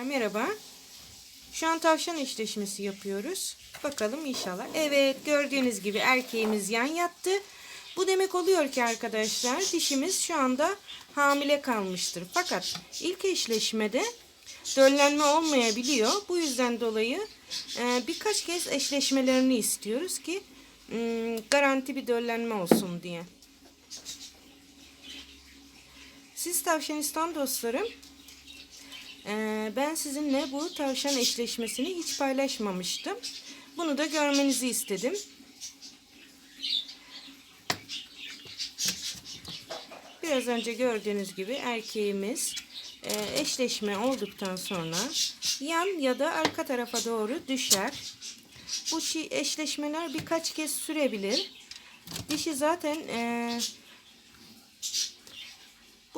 Merhaba. Şu an tavşan eşleşmesi yapıyoruz. Bakalım inşallah. Evet gördüğünüz gibi erkeğimiz yan yattı. Bu demek oluyor ki arkadaşlar dişimiz şu anda hamile kalmıştır. Fakat ilk eşleşmede döllenme olmayabiliyor. Bu yüzden dolayı e, birkaç kez eşleşmelerini istiyoruz ki mm, garanti bir döllenme olsun diye. Siz tavşanistan dostlarım ben sizinle bu tavşan eşleşmesini hiç paylaşmamıştım. Bunu da görmenizi istedim. Biraz önce gördüğünüz gibi erkeğimiz e, eşleşme olduktan sonra yan ya da arka tarafa doğru düşer. Bu eşleşmeler birkaç kez sürebilir. Dişi zaten e,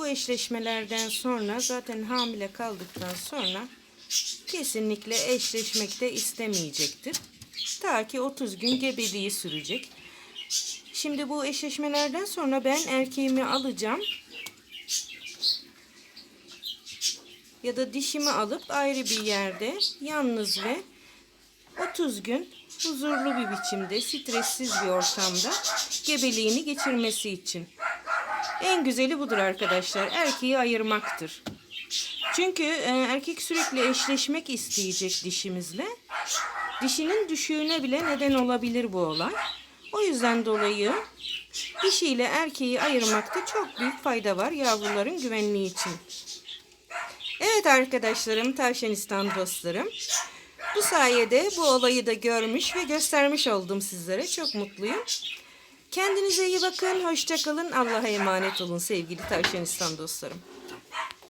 bu eşleşmelerden sonra zaten hamile kaldıktan sonra kesinlikle eşleşmek de istemeyecektir. Ta ki 30 gün gebeliği sürecek. Şimdi bu eşleşmelerden sonra ben erkeğimi alacağım. Ya da dişimi alıp ayrı bir yerde yalnız ve 30 gün huzurlu bir biçimde, stressiz bir ortamda gebeliğini geçirmesi için. En güzeli budur arkadaşlar. Erkeği ayırmaktır. Çünkü e, erkek sürekli eşleşmek isteyecek dişimizle. Dişinin düşüğüne bile neden olabilir bu olay. O yüzden dolayı dişiyle erkeği ayırmakta çok büyük fayda var yavruların güvenliği için. Evet arkadaşlarım, Tavşanistan dostlarım. Bu sayede bu olayı da görmüş ve göstermiş oldum sizlere. Çok mutluyum. Kendinize iyi bakın. Hoşçakalın. Allah'a emanet olun sevgili Tavşanistan dostlarım.